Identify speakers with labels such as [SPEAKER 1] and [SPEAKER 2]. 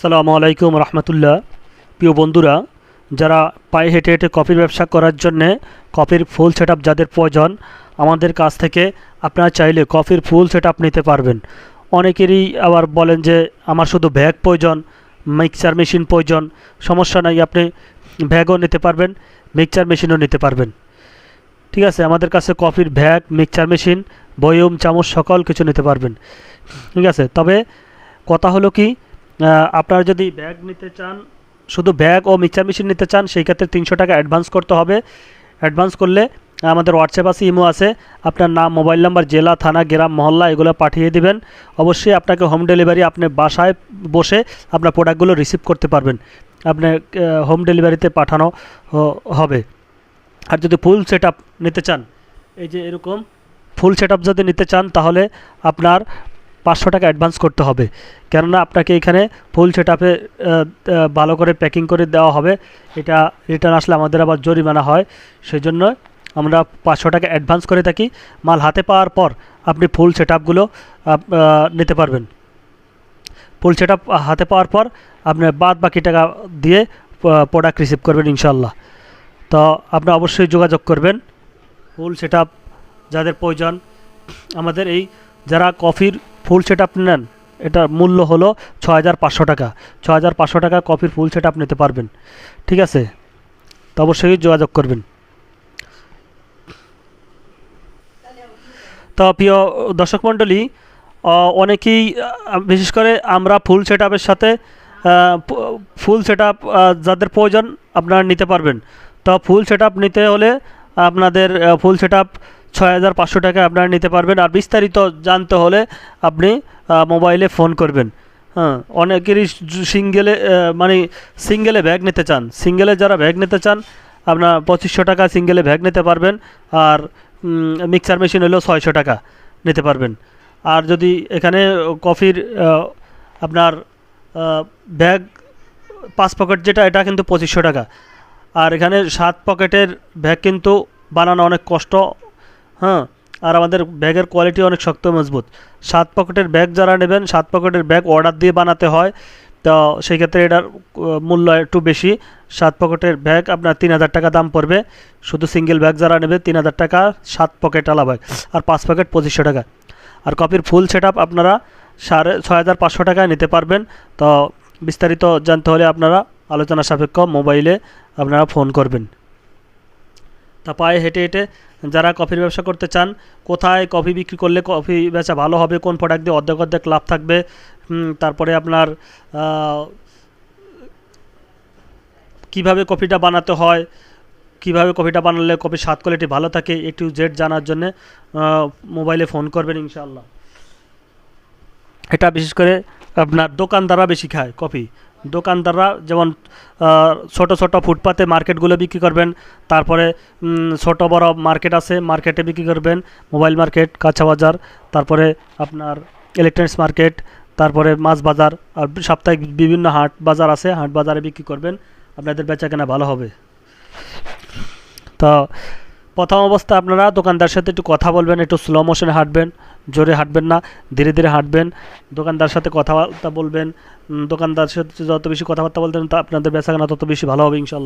[SPEAKER 1] সালামু আলাইকুম রহমতুল্লাহ। প্রিয় বন্ধুরা, যারা পায়ে হেঁটে হেঁটে কফির ব্যবসা করার জন্যে কফির ফুল সেট যাদের প্রয়োজন, আমাদের কাছ থেকে আপনারা চাইলে কফির ফুল সেট নিতে পারবেন। অনেকেরই আবার বলেন যে, আমার শুধু ব্যাগ প্রয়োজন, মিক্সার মেশিন প্রয়োজন, সমস্যা নাই, আপনি ব্যাগও নিতে পারবেন, মিক্সার মেশিনও নিতে পারবেন। ঠিক আছে, আমাদের কাছে কফির ভ্যাগ মিক্সার মেশিন, বয়ম, চামচ সকল কিছু নিতে পারবেন। ঠিক আছে, তবে কথা হলো কি আপনারা যদি ব্যাগ নিতে চান, শুধু ব্যাগ ও মিক্সার মেশিন নিতে চান, সেই ক্ষেত্রে তিনশো টাকা অ্যাডভান্স করতে হবে। অ্যাডভান্স করলে, আমাদের হোয়াটসঅ্যাপ আছে ইমো আছে। আপনার নাম মোবাইল নাম্বার জেলা, থানা, গ্রাম, মহল্লা, এগুলো পাঠিয়ে দিবেন। অবশ্যই আপনাকে হোম ডেলিভারি আপনি বাসায় বসে আপনার প্রোডাক্টগুলো রিসিভ করতে পারবেন। আপনার হোম ডেলিভারিতে পাঠানো হবে। আর যদি ফুল সেট নিতে চান, এই যে এরকম ফুল সেট যদি নিতে চান, তাহলে আপনার পাঁচশো টাকা অ্যাডভান্স করতে হবে। কেননা আপনাকে এখানে ফুল সেট ভালো করে প্যাকিং করে দেওয়া হবে। এটা রিটার্ন আসলে আমাদের আবার জরিমানা হয়। সেই জন্য আমরা পাঁচশো টাকা অ্যাডভান্স করে থাকি। মাল হাতে পাওয়ার পর আপনি ফুল সেট আপগুলো নিতে পারবেন। ফুল সেট হাতে পাওয়ার পর আপনার বাদ বাকি টাকা দিয়ে প্রোডাক্ট রিসিভ করবেন ইনশাল্লাহ তো আপনি অবশ্যই যোগাযোগ করবেন। ফুল সেট যাদের প্রয়োজন, আমাদের এই যারা কফির ফুল সেট আপ নেন, এটার মূল্য হলো ছ হাজার পাঁচশো টাকা। ছ হাজার পাঁচশো টাকা কফির ফুল সেট আপ নিতে পারবেন। ঠিক আছে? তো অবশ্যই যোগাযোগ করবেন। তো প্রিয় দর্শক মণ্ডলী অনেকেই বিশেষ করে আমরা ফুল সেট আপের সাথে ফুল সেট আপ যাদের প্রয়োজন আপনারা নিতে পারবেন। তো ফুল সেট আপ নিতে হলে আপনাদের ফুল সেট আপ ছয় হাজার পাঁচশো টাকা আপনারা নিতে পারবেন। আর বিস্তারিত জানতে হলে আপনি মোবাইলে ফোন করবেন। হ্যাঁ অনেকেরই সিঙ্গেলে মানে সিঙ্গেলে ব্যাগ নিতে চান। সিঙ্গেলে যারা ব্যাগ নিতে চান, আপনার পঁচিশশো টাকা সিঙ্গেলে ব্যাগ নিতে পারবেন। আর মিক্সার মেশিন হলেও ছয়শো টাকা নিতে পারবেন। আর যদি এখানে কফির আপনার ব্যাগ পাঁচ পকেট যেটা, এটা কিন্তু পঁচিশশো টাকা। আর এখানে সাত পকেটের ব্যাগ কিন্তু বানানো অনেক কষ্ট হ্যাঁ আর আমাদের ব্যাগের কোয়ালিটি অনেক শক্ত মজবুত। সাত পকেটের ব্যাগ যারা নেবেন, সাত পকেটের ব্যাগ অর্ডার দিয়ে বানাতে হয়, তো সেই ক্ষেত্রে এটার মূল্য একটু বেশি। সাত পকেটের ব্যাগ আপনার তিন হাজার টাকা দাম পড়বে। শুধু সিঙ্গেল ব্যাগ যারা নেবে, তিন হাজার টাকা, সাত পকেট আলা ব্যাগ আর পাঁচ পকেট পঁচিশশো টাকা। আর কপির ফুল সেট আপনারা সাড়ে ছয় হাজার পাঁচশো টাকায় নিতে পারবেন। তো বিস্তারিত জানতে হলে আপনারা আলোচনা সাপেক্ষ মোবাইলে আপনারা ফোন করবেন। তা পায়ে হেঁটে হেঁটে যারা কফির ব্যবসা করতে চান, কোথায় কফি বিক্রি করলে কফি বেচা ভালো হবে, কোন প্রোডাক্ট দিয়ে অর্ধেক অর্ধেক লাভ থাকবে তারপরে আপনার কীভাবে কফিটা বানাতে হয়, কীভাবে কফিটা বানালে কফির স্বাদ কোয়ালিটি ভালো থাকে, এ টু জেড জানার জন্যে মোবাইলে ফোন করবেন ইনশাআল্লাহ। এটা বিশেষ করে আপনার দোকানদাররা বেশি খায় কফি। দোকানদাররা যেমন ছোট ছোট ফুটপাতে মার্কেটগুলো বিক্রি করবেন, তারপরে ছোট বড় মার্কেট আছে, মার্কেটে বিক্রি করবেন, মোবাইল মার্কেট, কাঁচা বাজার, তারপরে আপনার ইলেকট্রনিক্স মার্কেট, তারপরে মাছ বাজার, আর সাপ্তাহিক বিভিন্ন হাট বাজার আছে, হাট বাজারে বিক্রি করবেন, আপনাদের বেচা কেনা ভালো হবে। তো প্রথম অবস্থা আপনারা দোকানদার সাথে একটু কথা বলবেন, একটু স্লো মোশনে হাঁটবেন, জোরে হাঁটবেন না, ধীরে ধীরে হাঁটবেন, দোকানদার সাথে কথাবার্তা বলবেন দোকানদার সাথে যত বেশি কথাবার্তা বলতেন তা আপনাদের বেচা কেনা তত বেশি ভালো হবে ইনশাল্লাহ।